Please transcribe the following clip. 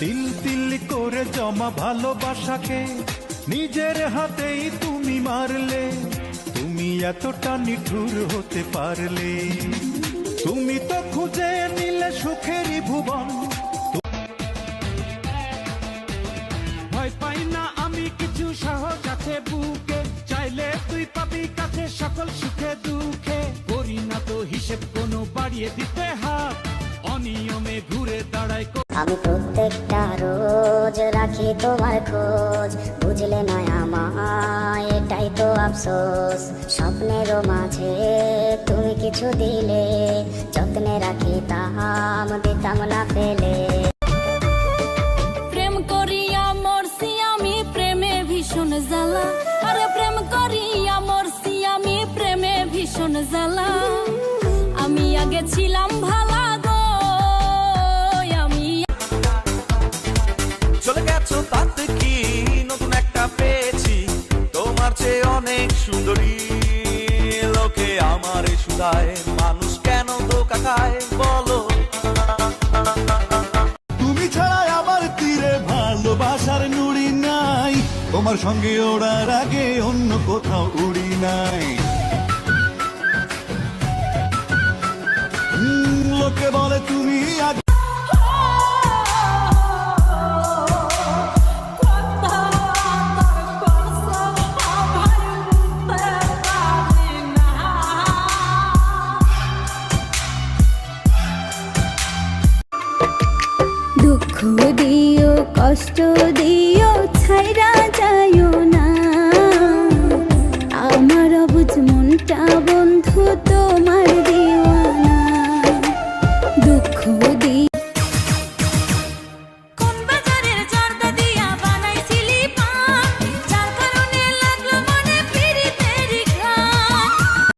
তিল তিল করে জমা ভালোবাসাকে নিজের হাতেই তুমি মারলে, তুমি এতটা নিঠুর হতে পারলে। তুমি তো খুঁজে নিলে সুখেরই ভুবন। ভয় পাই না আমি কিছু সহজ আছে বুকে, চাইলে তুই পাবি কাছে সকল সুখে দুঃখে। করি না তো হিসেব কোনো বাড়িয়ে দিতে হাত অনিয়মে ঘুরে দাঁড়ায় আমি প্রত্যেকটা রোজ রাখি তোমার খোঁজ। বুঝলে না আমায় এটাই তো আফসোস। স্বপ্নেরও মাঝে তুমি কিছু দিলে। যত্নে রাখি তাহাম দিতাম না ফেলে। প্রেম করিয়া মরছি আমি প্রেমে ভীষণ জ্বালা। আরে প্রেম করিয়া মরছি আমি প্রেমে ভীষণ জ্বালা। আমি আগে ছিলাম চেয়ে অনেক সুন্দরী লোকে আমার সুদায়। মানুষ কেন ধোকা খায় বলো? তুমি ছাড়া আমার তীরে ভালোবাসার নুড়ি নাই। তোমার সঙ্গে ওড়ার আগে অন্য কোথাও উড়ি নাই। লোকে বলে তুমি দুঃখ দিও কষ্ট দিও ছাইরা যাইও না। আমার অবুজ মনটা বন্ধু